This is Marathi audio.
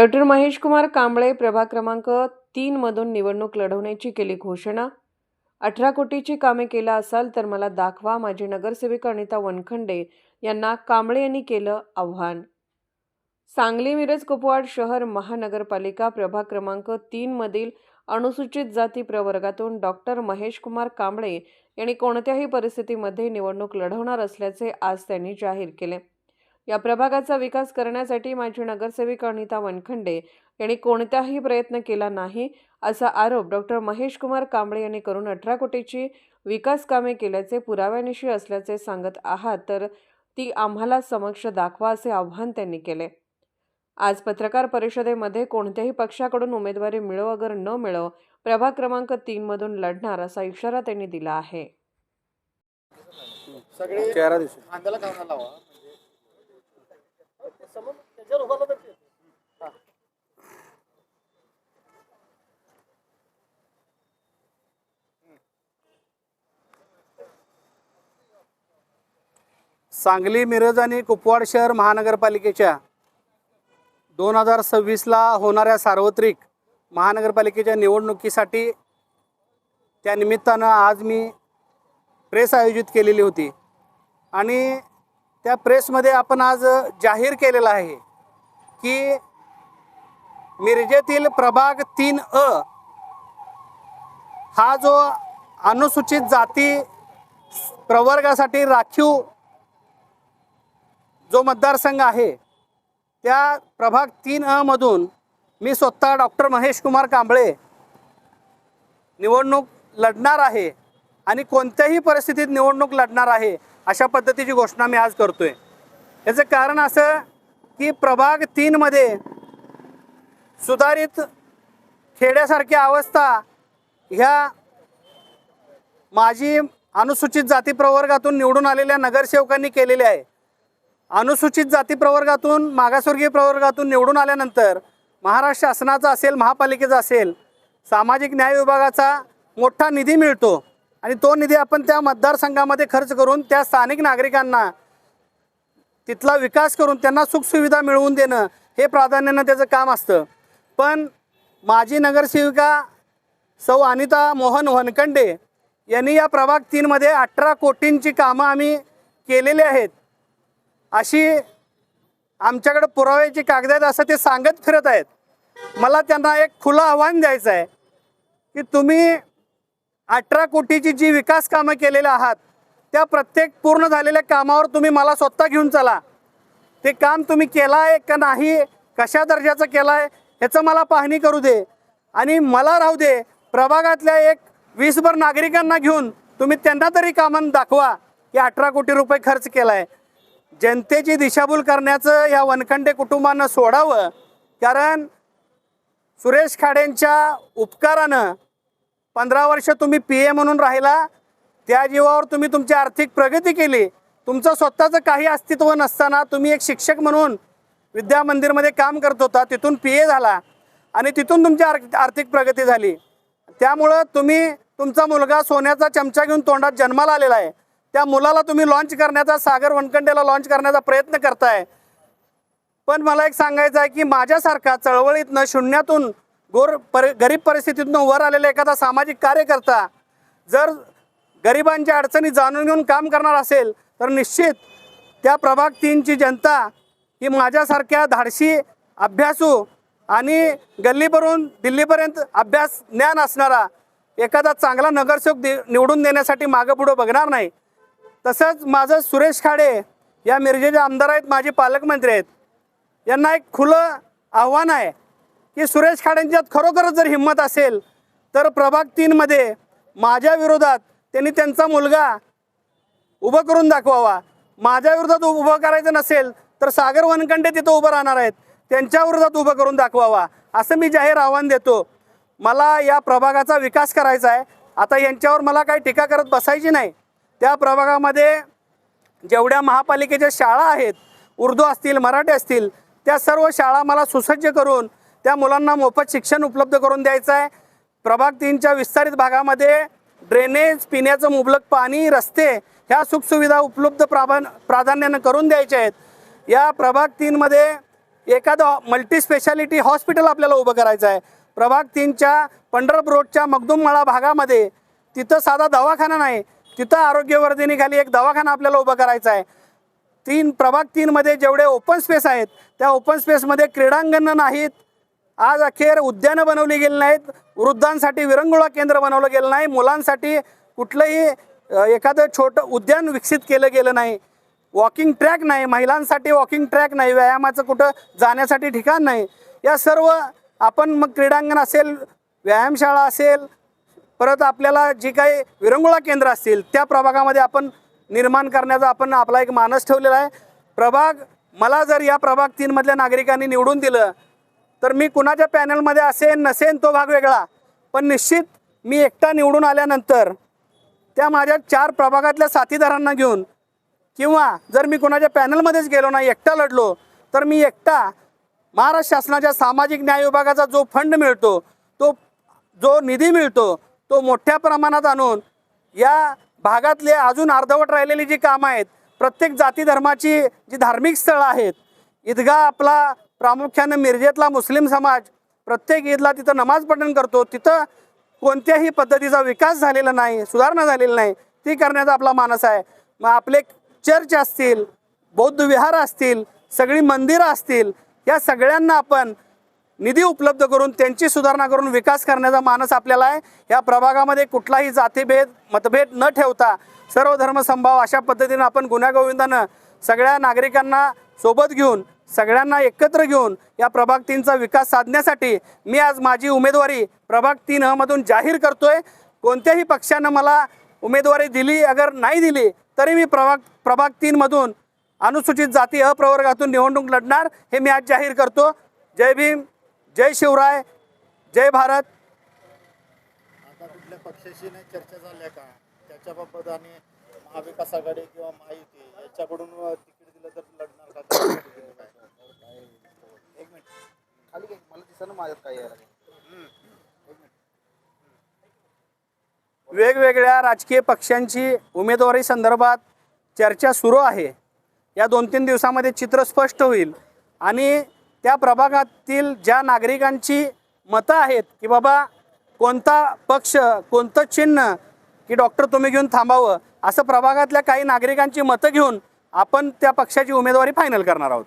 डॉक्टर महेश कुमार कांबळे प्रभाग क्रमांक तीनमधून निवडणूक लढवण्याची केली घोषणा. अठरा कोटीची कामे केला असाल तर मला दाखवा माझी नगरसेविका अनिता वनखंडे यांना कांबळे यांनी केलं आव्हान. सांगली मिरज कुपवाड शहर महानगरपालिका प्रभाग क्रमांक तीनमधील अनुसूचित जाती प्रवर्गातून डॉक्टर महेश कुमार कांबळे यांनी कोणत्याही परिस्थितीमध्ये निवडणूक लढवणार असल्याचे आज त्यांनी जाहीर केले. या प्रभागाचा विकास करण्यासाठी माझी नगरसेविका अनिता वनखंडे यांनी कोणताही प्रयत्न केला नाही असा आरोप डॉक्टर महेश कुमार कांबळे यांनी करून अठरा कोटीची विकास कामे केल्याचे पुराव्यानिशी असल्याचे सांगत आहात तर ती आम्हाला समक्ष दाखवा असे आव्हान त्यांनी केले. आज पत्रकार परिषदेमध्ये कोणत्याही पक्षाकडून उमेदवारी मिळो अगर न मिळो प्रभाग क्रमांक तीन मधून लढणार असा इशारा त्यांनी दिला आहे. समोर त्याच्यावर ते. सांगली मिरज आणि कुपवाड शहर महानगरपालिकेच्या दोन हजार सव्वीसला होणाऱ्या सार्वत्रिक महानगरपालिकेच्या निवडणुकीसाठी त्या निमित्तानं आज मी प्रेस आयोजित केलेली होती आणि त्या प्रेसमध्ये आपण आज जाहीर केलेलं आहे की मिरजेतील प्रभाग तीन अ हा जो अनुसूचित जाती प्रवर्गासाठी राखीव जो मतदारसंघ आहे त्या प्रभाग तीन अ मधून मी स्वतः डॉक्टर महेश कुमार कांबळे निवडणूक लढणार आहे. आणि कोणत्याही परिस्थितीत निवडणूक लढणार आहे अशा पद्धतीची घोषणा मी आज करतोय. याचं कारण असं की प्रभाग तीनमध्ये सुधारित खेड्यासारखी अवस्था ह्या माजी अनुसूचित जाती प्रवर्गातून निवडून आलेल्या नगरसेवकांनी केलेली आहे. अनुसूचित जाती प्रवर्गातून मागासवर्गीय प्रवर्गातून निवडून आल्यानंतर महाराष्ट्र शासनाचा असेल महापालिकेचा असेल सामाजिक न्याय विभागाचा मोठा निधी मिळतो. आणि तो निधी आपण त्या मतदारसंघामध्ये खर्च करून त्या स्थानिक नागरिकांना तिथला विकास करून त्यांना सुखसुविधा मिळवून देणं हे प्राधान्यानं त्याचं काम असतं. पण माजी नगरसेविका सौ अनिता मोहन वनकंडे यांनी या प्रभाग तीनमध्ये अठरा कोटींची कामं आम्ही केलेली आहेत. अशी आमच्याकडे पुराव्याची कागद आहेत असं ते सांगत फिरत आहेत. मला त्यांना एक खुलं आव्हान द्यायचं आहे की तुम्ही अठरा कोटीची जी विकास कामं केलेल्या आहात त्या प्रत्येक पूर्ण झालेल्या कामावर तुम्ही मला स्वतः घेऊन चला. ते काम तुम्ही केलं आहे का नाही कशा दर्जाचं केलं आहे ह्याचं मला पाहणी करू दे. आणि मला राहू दे प्रभागातल्या एक वीसभर नागरिकांना घेऊन तुम्ही त्यांना तरी कामं दाखवा की अठरा कोटी रुपये खर्च केला आहे जनतेची दिशाभूल करण्याचं या वनखंडे कुटुंबानं सोडावं कारण सुरेश खाडेंच्या उपकारानं पंधरा वर्ष तुम्ही पी ए म्हणून राहिला त्या जीवावर तुम्ही तुमची आर्थिक प्रगती केली. तुमचं स्वतःचं काही अस्तित्व नसताना तुम्ही एक शिक्षक म्हणून विद्या मंदिरमध्ये काम करत होता तिथून पी ए झाला आणि तिथून तुमची आर आर्थिक प्रगती झाली. त्यामुळं तुम्ही तुमचा मुलगा सोन्याचा चमचा घेऊन तोंडात जन्माला आलेला आहे. त्या मुलाला तुम्ही लॉन्च करण्याचा सागर वनखंडेला लॉन्च करण्याचा प्रयत्न करताय. पण मला एक सांगायचं आहे की माझ्यासारखा चळवळीतनं शून्यातून गोर पर गरीब परिस्थितीतून वर आलेला एखादा सामाजिक कार्यकर्ता जर गरिबांच्या अडचणी जाणून घेऊन काम करणार असेल तर निश्चित त्या प्रभाग तीनची जनता ही माझ्यासारख्या धाडशी अभ्यासू आणि गल्लीवरून दिल्लीपर्यंत अभ्यास ज्ञान असणारा एखादा चांगला नगरसेवक दे निवडून देण्यासाठी मागं पुढं बघणार नाही. तसंच माझं सुरेश खाडे या मिरजेचे आमदार आहेत माझे पालकमंत्री आहेत. यांना एक खुलं आव्हान आहे. की सुरेश खाडेंच्यात खरोखरच जर हिंमत असेल तर प्रभाग तीनमध्ये माझ्या विरोधात त्यांनी त्यांचा मुलगा उभं करून दाखवावा. माझ्या विरोधात उभं करायचं नसेल तर सागर वनखंडे तिथं उभं राहणार आहेत. त्यांच्या विरोधात उभं करून दाखवावा. असं मी जाहीर आव्हान देतो. मला या प्रभागाचा विकास करायचा आहे. आता यांच्यावर मला काही टीका करत बसायची नाही. त्या प्रभागामध्ये जेवढ्या महापालिकेच्या शाळा आहेत उर्दू असतील मराठी असतील त्या सर्व शाळा मला सुसज्ज करून त्या मुलांना मोफत शिक्षण उपलब्ध करून द्यायचं आहे. प्रभाग तीनच्या विस्तारित भागामध्ये ड्रेनेज पिण्याचं मुबलक पाणी रस्ते ह्या सुखसुविधा उपलब्ध प्राभा प्राधान्यानं करून द्यायच्या आहेत. या प्रभाग तीनमध्ये एखादं मल्टी स्पेशालिटी हॉस्पिटल आपल्याला उभं करायचं आहे. प्रभाग तीनच्या पंढरप रोडच्या मगदुममाळा भागामध्ये तिथं साधा दवाखाना नाही तिथं आरोग्यवर्धिनीखाली एक दवाखाना आपल्याला उभं करायचा आहे. तीन प्रभाग तीनमध्ये जेवढे ओपन स्पेस आहेत त्या ओपन स्पेसमध्ये क्रीडांगणं नाहीत आज अखेर उद्यानं बनवली गेली नाहीत. वृद्धांसाठी विरंगुळा केंद्र बनवलं गेलं नाही. मुलांसाठी कुठलंही एखादं छोटं उद्यान विकसित केलं गेलं नाही. वॉकिंग ट्रॅक नाही. महिलांसाठी वॉकिंग ट्रॅक नाही. व्यायामाचं कुठं जाण्यासाठी ठिकाण नाही. या सर्व आपण मग क्रीडांगण असेल व्यायामशाळा असेल परत आपल्याला जी काही विरंगुळा केंद्र असतील त्या प्रभागामध्ये आपण निर्माण करण्याचा आपण आपला एक मानस ठेवलेला आहे. प्रभाग मला जर या प्रभाग तीनमधल्या नागरिकांनी निवडून दिलं तर मी कुणाच्या पॅनलमध्ये असेन नसेन तो भाग वेगळा. पण निश्चित मी एकटा निवडून आल्यानंतर त्या माझ्या चार प्रभागातल्या साथीदारांना घेऊन किंवा जर मी कोणाच्या पॅनलमध्येच गेलो नाही एकटा लढलो तर मी एकटा महाराष्ट्र शासनाच्या सामाजिक न्याय विभागाचा जो फंड मिळतो तो जो निधी मिळतो तो मोठ्या प्रमाणात आणून या भागातले अजून अर्धवट राहिलेली जी कामं आहेत प्रत्येक जाती धर्माची जी धार्मिक स्थळं आहेत ईदगा आपला प्रामुख्यानं मिरजेतला मुस्लिम समाज प्रत्येक ईदला तिथं नमाज पठण करतो. तिथं कोणत्याही पद्धतीचा विकास झालेला नाही सुधारणा झालेली नाही. ती करण्याचा आपला मानस आहे. मग आपले चर्च असतील बौद्ध विहार असतील सगळी मंदिरं असतील या सगळ्यांना आपण निधी उपलब्ध करून त्यांची सुधारणा करून विकास करण्याचा मानस आपल्याला आहे. या प्रभागामध्ये कुठलाही जातीभेद मतभेद न ठेवता सर्व धर्मसंभाव अशा पद्धतीनं आपण गुन्ह्यागोविंदानं सगळ्या नागरिकांना सोबत घेऊन सगळ्यांना एकत्र घेऊन या प्रभाग तीनचा विकास साधण्यासाठी मी आज माझी उमेदवारी प्रभाग तीन मधून जाहीर करतोय. कोणत्याही पक्षानं मला उमेदवारी दिली अगर नाही दिली तरी मी प्रभाग प्रभाग तीनमधून अनुसूचित जाती अप्रवर्गातून निवडणूक लढणार हे मी आज जाहीर करतो. जय भीम जय शिवराय जय भारत. आता कुठल्या पक्षाशी नाही चर्चा झाल्या का? त्याच्याबाबत आणि महाविकास आघाडी किंवा महायुती याच्याकडून तिकीट दिलं तर लढणार का? खाली घे, मला दिसणं माझ्यात काय यायला. वेगवेगळ्या राजकीय पक्षांची उमेदवारी संदर्भात चर्चा सुरू आहे. या दोन तीन दिवसामध्ये चित्र स्पष्ट होईल. आणि त्या प्रभागातील ज्या नागरिकांची मतं आहेत की बाबा कोणता पक्ष कोणतं चिन्ह की डॉक्टर तुम्ही घेऊन थांबावं असं प्रभागातल्या काही नागरिकांची मतं घेऊन आपण त्या पक्षाची उमेदवारी फायनल करणार आहोत.